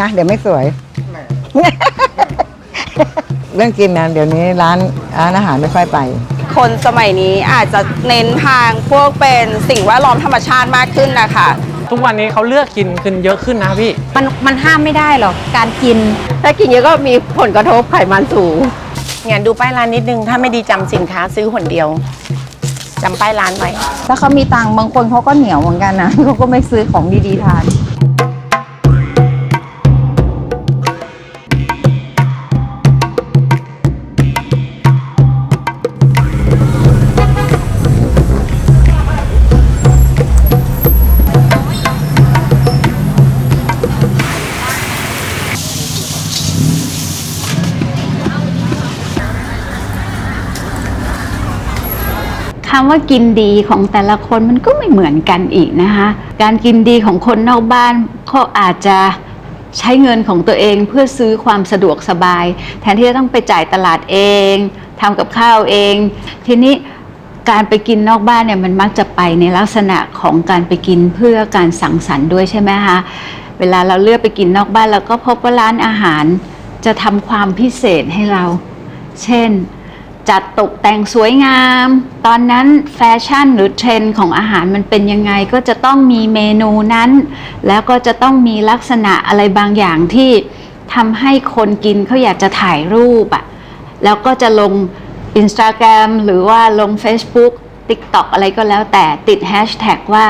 นะ เดี๋ยวไม่สวย เรื่องกินนะเดี๋ยวนี้ร้านร้านอาหารไม่ค่อยไป คนสมัยนี้อาจจะเน้นทางพวกเป็นสิ่งแวดล้อมธรรมชาติมากขึ้นนะคะ ทุกวันนี้เขาเลือกกินขึ้นเยอะขึ้นนะพี่ มันมันห้ามไม่ได้หรอกการกิน ถ้ากินเยอะก็มีผลกระทบไขมันสูงงั้นดูป้ายร้านนิดนึง ถ้าไม่ดีจำสินค้าซื้อหนเดียวจำป้ายร้านไว้ถ้าเขามีตังค์บางคนเขาก็เหนียวเหมือนกันนะเขาก็ไม่ซื้อของดีๆทานำว่ากินดีของแต่ละคนมันก็ไม่เหมือนกันอีกนะคะ การกินดีของคนนอกบ้านเขาอาจจะใช้เงินของตัวเองเพื่อซื้อความสะดวกสบาย แทนที่จะต้องไปจ่ายตลาดเองทำกับข้าวเอง ทีนี้การไปกินนอกบ้านเนี่ยมันมักจะไปในลักษณะของการไปกินเพื่อการสังสรรค์ด้วยใช่ไหมคะเวลาเราเลือกไปกินนอกบ้านเราก็พบว่าร้านอาหารจะทำความพิเศษให้เรา เช่น จัดตกแต่งสวยงาม ตอนนั้นแฟชั่นหรือเทรนด์ของอาหารมันเป็นยังไงก็จะต้องมีเมนูนั้น แล้วก็จะต้องมีลักษณะอะไรบางอย่างที่ทำให้คนกินเขาอยากจะถ่ายรูปอะแล้วก็จะลง Instagram หรือว่าลง Facebook TikTok อะไรก็แล้วแต่ติดแฮชแท็กว่า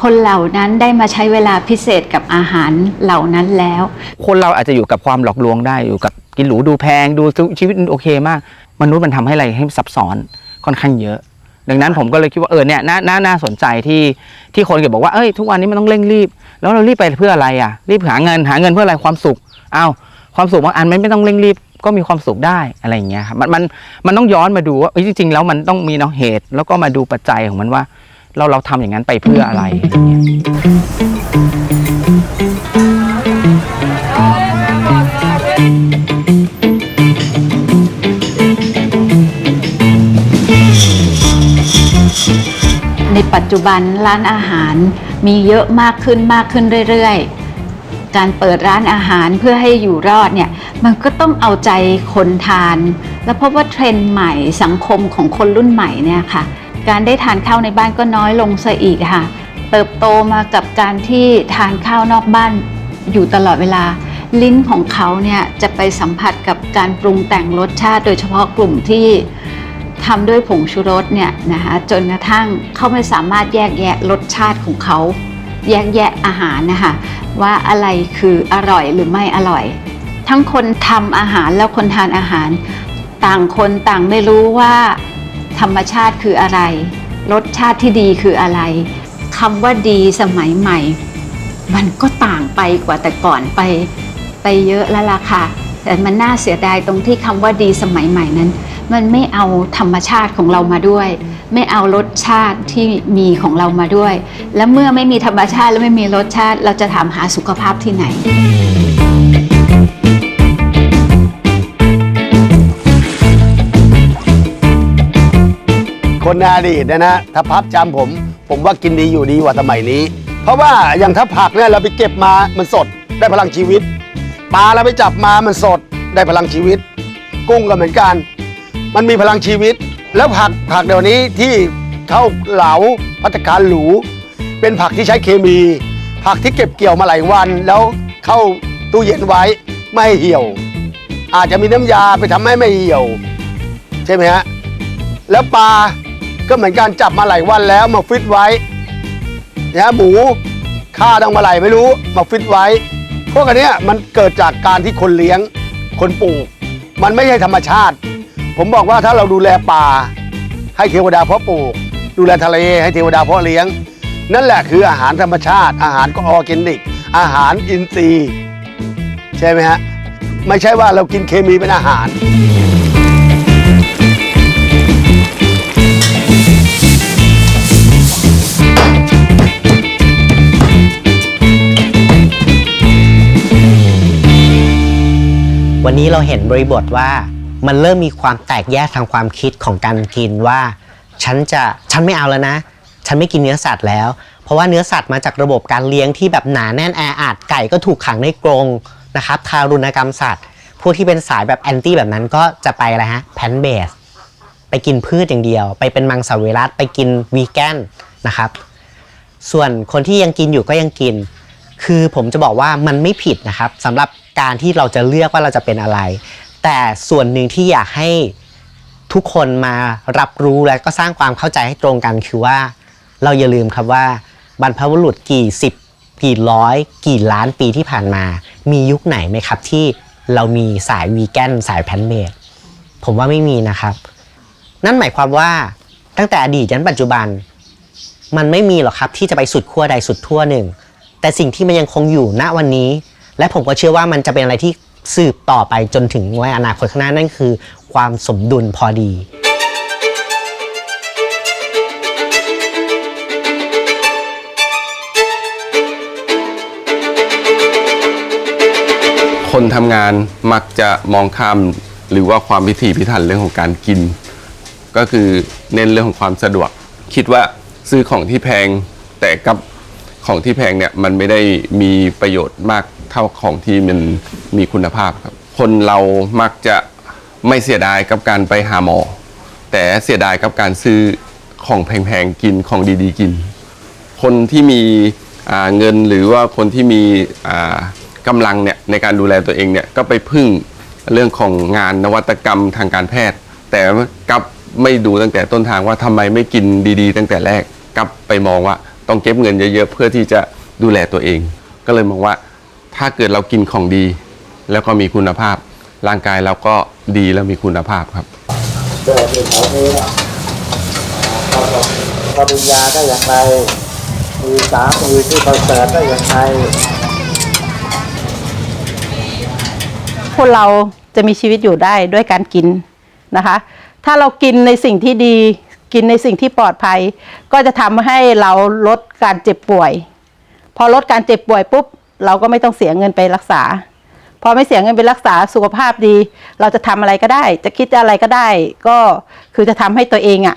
คนเหล่านั้นได้มาใช้เวลาพิเศษกับอาหารเหล่านั้นแล้ว คนเราอาจจะอยู่กับความหลอกลวงได้อยู่กับกินหรูดูแพงดูชีวิตโอเคมาก มนุษย์มันทำให้อะไรให้ซับซ้อนค่อนข้างเยอะ ดังนั้นผมก็เลยคิดว่าเออเนี่ยน่าน่าน่าสนใจที่ที่คนเก็บอกว่าเอ้ยทุกวันนี้มันต้องเร่งรีบ แล้วเรารีบไปเพื่ออะไรอะ รีบหาเงินหาเงินเพื่ออะไรความสุขอ้าวความสุขบางอันมันไม่ต้องเร่งรีบก็มีความสุขได้อะไรอย่างเงี้ยครับมันมันมันต้องย้อนมาดูว่าเอ้ยจริง ๆ แล้วมันต้องมีเนาะเหตุ แล้วก็มาดูปัจจัยของมันว่า เราเราทำอย่างนั้นไปเพื่ออะไรอะไรอย่างเงี้ยใปัจจุบันร้านอาหารมีเยอะมากขึ้นมากขึ้นเรื่อยๆ การเปิดร้านอาหารเพื่อให้อยู่รอดเนี่ยมันก็ต้องเอาใจคนทาน แล้วพบว่าเทรนด์ใหม่สังคมของคนรุ่นใหม่เนี่ยค่ะ การได้ทานข้าวในบ้านก็น้อยลงซะอีกค่ะ เติบโตมากับการที่ทานข้าวนอกบ้านอยู่ตลอดเวลาลิ้นของเขาเนี่ยจะไปสัมผัสกับการปรุงแต่งรสชาติ โดยเฉพาะกลุ่มที่ ทำด้วยผงชูรสเนี่ยนะคะจนกระทั่งเขาไม่สามารถแยกแยะรสชาติของเขา แยกแยะอาหารนะคะว่าอะไรคืออร่อยหรือไม่อร่อย ทั้งคนทำอาหารแล้วคนทานอาหาร ต่างคนต่างไม่รู้ว่าธรรมชาติคืออะไร รสชาติที่ดีคืออะไรคำว่าดีสมัยใหม่ มันก็ต่างไปกว่าแต่ก่อนไปไปเยอะแล้วล่ะค่ะแต่มันน่าเสียดายตรงที่คำว่าดีสมัยใหม่นั้น มันไม่เอาธรรมชาติของเรามาด้วย ไม่เอารสชาติที่มีของเรามาด้วย และเมื่อไม่มีธรรมชาติและไม่มีรสชาติ เราจะถามหาสุขภาพที่ไหนคนในอดีตนะนะถ้าพับจำผม ผมว่ากินดีอยู่ดีกว่าสมัยนี้ เพราะว่าอย่างถ้าผักเนี่ยเราไปเก็บมามันสดได้พลังชีวิตปลาเราไปจับมามันสดได้พลังชีวิต กุ้งก็เหมือนกัน มันมีพลังชีวิต แล้วผักผักเดี๋ยวนี้ที่เข้าเหลาพัตตารหรู เป็นผักที่ใช้เคมี ผักที่เก็บเกี่ยวมาหลายวัน แล้วเข้าตู้เย็นไว้ไม่เหี่ยว อาจจะมีน้ำยาไปทำให้ไม่เหี่ยว ใช่ไหมฮะแล้วปลาก็เหมือนกันจับมาหลายวันแล้วมาฟิตไว้นะหมูฆ่าดังมาไหลไม่รู้มาฟิตไว้ พวกอันนี้มันเกิดจากการที่คนเลี้ยงคนปลูก มันไม่ใช่ธรรมชาติ ผมบอกว่าถ้าเราดูแลป่า ให้เทวดาเพาะปลูก ดูแลทะเลให้เทวดาเพาะเลี้ยง นั่นแหละคืออาหารธรรมชาติ อาหารก็ออร์แกนิก อาหารอินทรีย์ ใช่ไหมฮะ ไม่ใช่ว่าเรากินเคมีเป็นอาหารวันนี้เราเห็นบริบทว่า มันเริ่มมีความแตกแยกทางความคิดของการกินว่า ฉันจะฉันไม่เอาแล้วนะ ฉันไม่กินเนื้อสัตว์แล้ว เพราะว่าเนื้อสัตว์มาจากระบบการเลี้ยงที่แบบหนาแน่นแออัดไก่ก็ถูกขังในกรงนะครับทารุณกรรมสัตว์พวกที่เป็นสายแบบแอนตี้แบบนั้นก็จะไปอะไรฮะแพนเบสไปกินพืชอย่างเดียว ไปเป็นมังสวิรัตไปกินวีแกนนะครับ ส่วนคนที่ยังกินอยู่ก็ยังกิน คือผมจะบอกว่ามันไม่ผิดนะครับสำหรับการที่เราจะเลือกว่าเราจะเป็นอะไร แต่ส่วนหนึ่งที่อยากให้ทุกคนมารับรู้และก็สร้างความเข้าใจให้ตรงกันคือว่า เราอย่าลืมครับว่าบรรพบุรุษกี่สิบกี่ร้อย กี่ล้านปีที่ผ่านมา มียุคไหนไหมครับ ที่เรามีสายวีแกนสายแพนเมดผมว่าไม่มีนะครับ นั่นหมายความว่าตั้งแต่อดีตจนปัจจุบัน มันไม่มีหรอกครับที่จะไปสุดขั้วใดสุดทั่วหนึ่ง แต่สิ่งที่มันยังคงอยู่ณวันนี้ และผมก็เชื่อว่ามันจะเป็นอะไรที่ สืบต่อไปจนถึงวัยอนาคตข้างหน้านั่นคือ ความสมดุลพอดี คนทำงานมักจะมองข้ามหรือว่าความพิถีพิถันเรื่องของการกิน ก็คือเน้นเรื่องของความสะดวก คิดว่าซื้อของที่แพงแต่กับของที่แพงเนี่ยมันไม่ได้มีประโยชน์มาก เท่าของที่มันมีคุณภาพครับ คนเรามักจะไม่เสียดายกับการไปหาหมอ แต่เสียดายกับการซื้อของแพงๆกินของดีๆกิน คนที่มีเงินหรือว่าคนที่มีกำลังเนี่ยในการดูแลตัวเองเนี่ยก็ไปพึ่งเรื่องของงานนวัตกรรมทางการแพทย์ แต่กลับไม่ดูตั้งแต่ต้นทางว่าทำไมไม่กินดีๆ ตั้งแต่แรกกลับไปมองว่าต้องเก็บเงินเยอะๆเพื่อที่จะดูแลตัวเอง ก็เลยมองว่า ถ้าเกิดเรากินของดี แล้วก็มีคุณภาพ ร่างกายเราก็ดีแล้วมีคุณภาพครับปริญญาได้อย่างไร มีสามีที่ประเสริฐได้อย่างไร คนเราจะมีชีวิตอยู่ได้ด้วยการกินนะคะ ถ้าเรากินในสิ่งที่ดี กินในสิ่งที่ปลอดภัย ก็จะทำให้เราลดการเจ็บป่วย พอลดการเจ็บป่วยปุ๊บ เราก็ไม่ต้องเสียเงินไปรักษา พอไม่เสียเงินไปรักษาสุขภาพดี เราจะทำอะไรก็ได้ จะคิดอะไรก็ได้ ก็คือจะทำให้ตัวเองอะ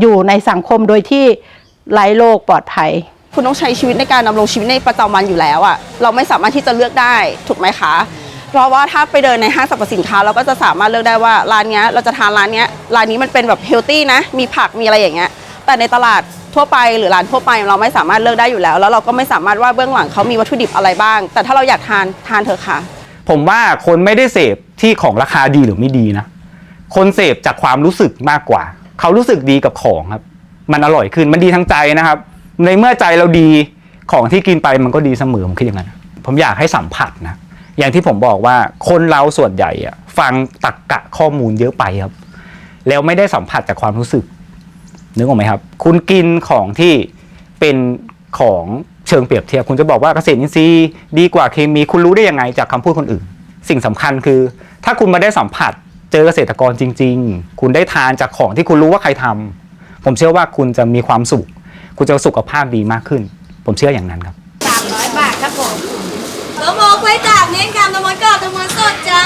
อยู่ในสังคมโดยที่ไร้โรคปลอดภัย คุณต้องใช้ชีวิตในการดำรงชีวิตในประจำวันอยู่แล้วอะเราไม่สามารถที่จะเลือกได้ถูกไหมคะ เพราะว่าถ้าไปเดินในห้างสรรพสินค้า เราก็จะสามารถเลือกได้ว่าร้านเนี้ยเราจะทานร้านเนี้ยร้านนี้มันเป็นแบบเฮลตี้นะ มีผักมีอะไรอย่างเงี้ยแต่ในตลาด ทั่วไปหรือร้านทั่วไปเราไม่สามารถเลือกได้อยู่แล้ว แล้วเราก็ไม่สามารถว่าเบื้องหลังเขามีวัตถุดิบอะไรบ้าง แต่ถ้าเราอยากทานทานเถอะค่ะ ผมว่าคนไม่ได้เสพที่ของราคาดีหรือไม่ดีนะ คนเสพจากความรู้สึกมากกว่า เขารู้สึกดีกับของครับ มันอร่อยขึ้นมันดีทั้งใจนะครับ ในเมื่อใจเราดีของที่กินไปมันก็ดีเสมอผมคิดอย่างนั้นผมอยากให้สัมผัสนะอย่างที่ผมบอกว่าคนเราส่วนใหญ่อะฟังตักกะข้อมูลเยอะไปครับ แล้วไม่ได้สัมผัสจากความรู้สึก นึกออกไหมครับ คุณกินของที่เป็นของเชิงเปรียบเทียบ คุณจะบอกว่าเกษตรอินทรีย์ดีกว่าเคมี คุณรู้ได้ยังไงจากคำพูดคนอื่น สิ่งสำคัญคือ ถ้าคุณมาได้สัมผัสเจอเกษตรกรจริง ๆ คุณได้ทานจากของที่คุณรู้ว่าใครทำผมเชื่อว่าคุณจะมีความสุข คุณจะสุขภาพดีมากขึ้น ผมเชื่ออย่างนั้นครับาทครับผมโลโมกล้วยตากเน้นคำตะมนกรอบตะมนสดจ้า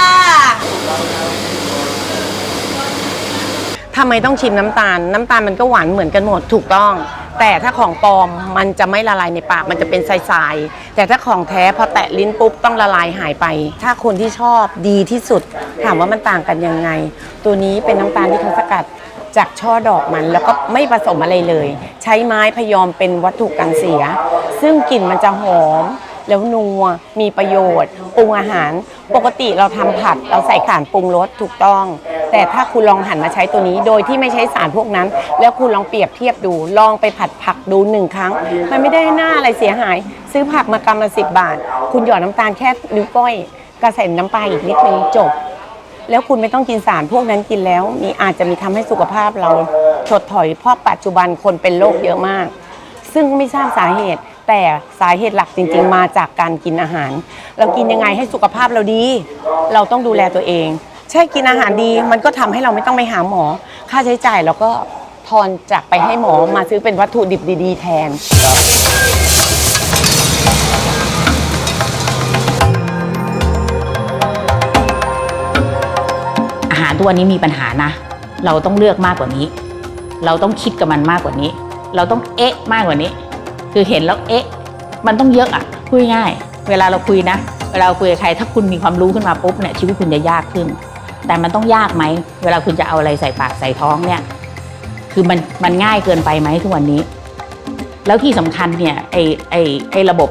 ทำไมต้องชิมน้ำตาล น้ำตาลมันก็หวานเหมือนกันหมดถูกต้อง แต่ถ้าของปลอมมันจะไม่ละลายในปากมันจะเป็นทรายๆแต่ถ้าของแท้พอแตะลิ้นปุ๊บต้องละลายหายไป ถ้าคนที่ชอบดีที่สุด ถามว่ามันต่างกันยังไง ตัวนี้เป็นน้ำตาลที่เขาสกัดจากช่อดอกมันแล้วก็ไม่ผสมอะไรเลย ใช้ไม้พยอมเป็นวัตถุกันเสีย ซึ่งกลิ่นมันจะหอม แล้วนัวมีประโยชน์ปรุงอาหาร ปกติเราทำผัดเราใส่ข่านปรุงรสถูกต้อง แต่ถ้าคุณลองหันมาใช้ตัวนี้ โดยที่ไม่ใช้สารพวกนั้น แล้วคุณลองเปรียบเทียบดู ลองไปผัดผักดูหนึ่งครั้ง มันไม่ได้หน้าอะไรเสียหาย ซื้อผักมากำละสิบบาท คุณหยอดน้ำตาลแค่นิ้วก้อยกระใส่น้ำปลาอีกนิดนึงจบแล้วคุณไม่ต้องกินสารพวกนั้นกินแล้ว มีอาจจะมีทำให้สุขภาพเราถดถอยเพราะปัจจุบันคนเป็นโรคเยอะมาก ซึ่งไม่ทราบสาเหตุ แต่สาเหตุหลักจริง ๆ มาจากการกินอาหาร เรากินยังไงให้สุขภาพเราดี เราต้องดูแลตัวเอง ใช่กินอาหารดีมันก็ทำให้เราไม่ต้องไปหาหมอ ค่าใช้จ่ายเราก็ทอนจากไปให้หมอมาซื้อเป็นวัตถุดิบดี ๆ แทนอาหารตัวนี้มีปัญหานะ เราต้องเลือกมากกว่านี้ เราต้องคิดกับมันมากกว่านี้ เราต้องเอ๊ะมากกว่านี้ คือเห็นแล้วเอ๊ะ มันต้องเยอะอะพูดง่าย เวลาเราคุยนะ เวลาเราคุยกับใครถ้าคุณมีความรู้ขึ้นมาปุ๊บเนี่ยชีวิตคุณจะยากขึ้น แต่มันต้องยากไหมเวลาคุณจะเอาอะไรใส่ปากใส่ท้องเนี่ยคือมันมันง่ายเกินไปไหมทุกวันนี้ แล้วที่สำคัญเนี่ยไอไอไอระบบ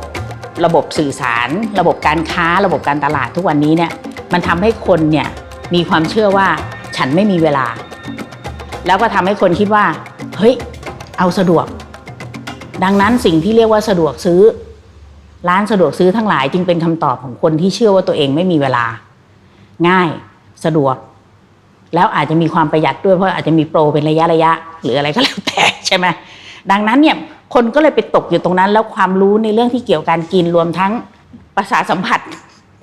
ระบบสื่อสาร ระบบการค้าระบบการตลาดทุกวันนี้เนี่ยมันทำให้คนเนี่ยมีความเชื่อว่าฉันไม่มีเวลา แล้วก็ทำให้คนคิดว่า เฮ้ย เอาสะดวก ดังนั้นสิ่งที่เรียกว่าสะดวกซื้อ ร้านสะดวกซื้อทั้งหลายจึงเป็นคำตอบของคนที่เชื่อว่าตัวเองไม่มีเวลา ง่ายสะดวก แล้วอาจจะมีความประหยัดด้วยเพราะอาจจะมีโปรเป็นระยะระยะ หรืออะไรก็แล้วแต่ใช่ไหมดังนั้นเนี่ยคนก็เลยไปตกอยู่ตรงนั้น แล้วความรู้ในเรื่องที่เกี่ยวกับการกินรวมทั้งประสาสัมผัส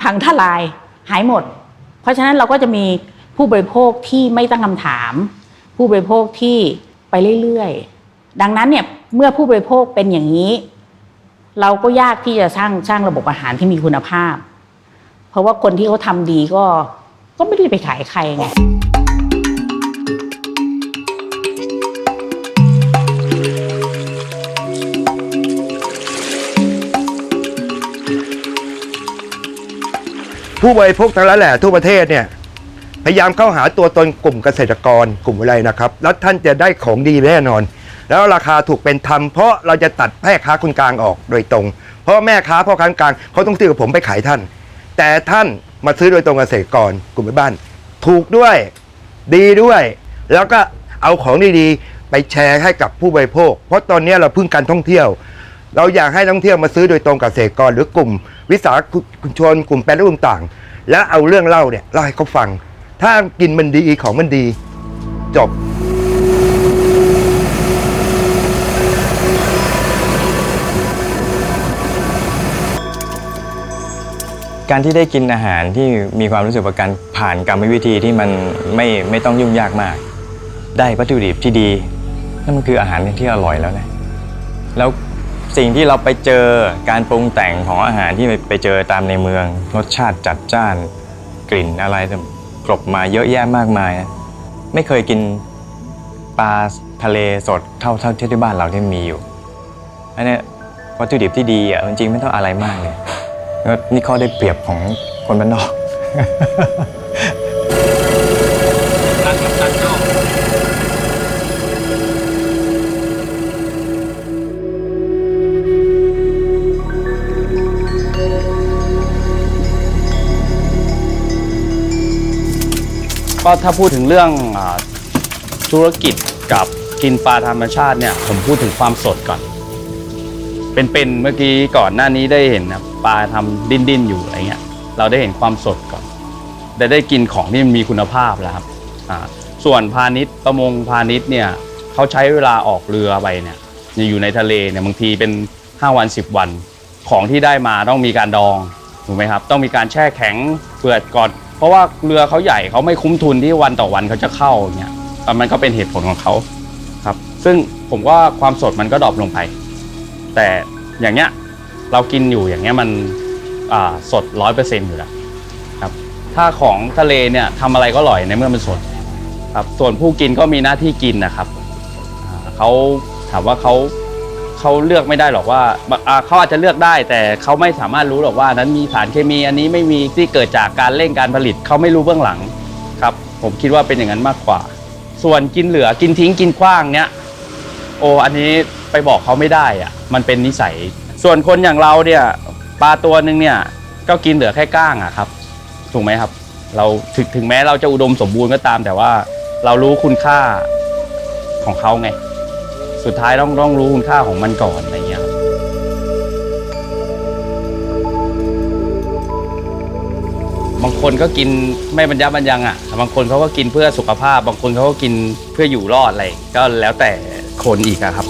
พังทลายหายหมด เพราะฉะนั้นเราก็จะมีผู้บริโภคที่ไม่ตั้งคำถาม ผู้บริโภคที่ไปเรื่อยๆ ดังนั้นเนี่ยเมื่อผู้บริโภคเป็นอย่างนี้ เราก็ยากที่จะสร้างสร้างระบบอาหารที่มีคุณภาพ เพราะว่าคนที่เขาทำดีก็ก็ไม่ได้ไปขายใครไงผู้บริโภคทั้งหลายแหล่ทั่วประเทศเนี่ยพยายามเข้าหาตัวตนกลุ่มเกษตรกรกลุ่มอะไรนะครับ แล้วท่านจะได้ของดีแน่นอน แล้วราคาถูกเป็นธรรมเพราะเราจะตัดแม่ค้าคนกลางออกโดยตรง เพราะแม่ค้าพ่อค้ากลางเขาต้องซื้อกับผมไปขายท่าน แต่ท่านมาซื้อโดยตรงเกษตรกรกลุ่มแม่บ้าน ถูกด้วยดีด้วย แล้วก็เอาของดีๆไปแชร์ให้กับผู้บริโภค เพราะตอนนี้เราพึ่งการท่องเที่ยว เราอยากให้นักท่องเที่ยวมาซื้อโดยตรงกับเกษตรกรหรือกลุ่ม วิสาหกิจชนกลุ่มแปรรูปต่างแล้วเอาเรื่องเล่าเนี่ยเล่าให้เขาฟัง ถ้ากินมันดีของมันดี จบ การที่ได้กินอาหารที่มีความรู้สึกว่าการผ่านกรรมวิธีที่มันไม่ไม่ต้องยุ่งยากมาก ได้วัตถุดิบที่ดีนั่นมันคืออาหารที่อร่อยแล้วนะแล้วสิ่งที่เราไปเจอการปรุงแต่งของอาหารที่ไปเจอตามในเมือง รสชาติจัดจ้านกลิ่นอะไรกลบมาเยอะแยะมากมายนะไม่เคยกินปลาทะเลสดเท่าเท่าที่บ้านเราที่มีอยู่อันนี้วัตถุดิบที่ดีอะจริงๆไม่ต้องอะไรมากเลย ก็นี่ข้อได้เปรียบของคนบ้านนอกก็ถ้าพูดถึงเรื่องธุรกิจกับกินปลาธรรมชาติเนี่ย ผมพูดถึงความสดก่อน เป็นๆเมื่อกี้ก่อนหน้านี้ได้เห็นนะปลาทำดิ้นดิ้นๆอยู่อะไรเงี้ย เราได้เห็นความสดก่อนได้ได้กินของที่มันมีคุณภาพแล้วครับอ่าส่วนพาณิชย์ประมงพาณิชย์เนี่ยเขาใช้เวลาออกเรือไปเนี่ยอยู่ในทะเลเนี่ยบางทีเป็น5วัน10 วัน ของที่ได้มาต้องมีการดองถูกไหมครับ ต้องมีการแช่แข็งเปื่อยก่อน เพราะว่าเรือเขาใหญ่เขาไม่คุ้มทุนที่วันต่อวันเขาจะเข้าเนี่ยมันก็เป็นเหตุผลของเขาครับ ซึ่งผมว่าความสดมันก็ดรอปลงไป แต่อย่างเงี้ยเรากินอยู่อย่างเงี้ยมันสดร้อยเปอร์เซ็นต์อยู่แล้วครับ ถ้าของทะเลเนี่ยทำอะไรก็อร่อยในเมื่อมันสดครับส่วนผู้กินก็มีหน้าที่กินนะครับเขาถามว่าเขาเขาเลือกไม่ได้หรอกว่าอ่าเขาอาจจะเลือกได้ แต่เขาไม่สามารถรู้หรอกว่านั้นมีสารเคมีอันนี้ไม่มีที่เกิดจากการเร่งการผลิตเขาไม่รู้เบื้องหลังครับ ผมคิดว่าเป็นอย่างนั้นมากกว่า ส่วนกินเหลือกินทิ้งกินขว้างเนี้ยโอ้อันนี้ ไปบอกเขาไม่ได้อะมันเป็นนิสัย ส่วนคนอย่างเราเนี่ยปลาตัวหนึ่งเนี่ยก็กินเหลือแค่ก้างอะครับ ถูกไหมครับ เราถึงถึงแม้เราจะอุดมสมบูรณ์ก็ตาม แต่ว่าเรารู้คุณค่าของเขาไง สุดท้ายต้องต้องรู้คุณค่าของมันก่อนอะไรเงี้ยครับบางคนก็กินไม่บรรยะบรรยังอะ บางคนเขาก็กินเพื่อสุขภาพ บางคนเขาก็กินเพื่ออยู่รอดอะไร ก็แล้วแต่คนอีกอะครับ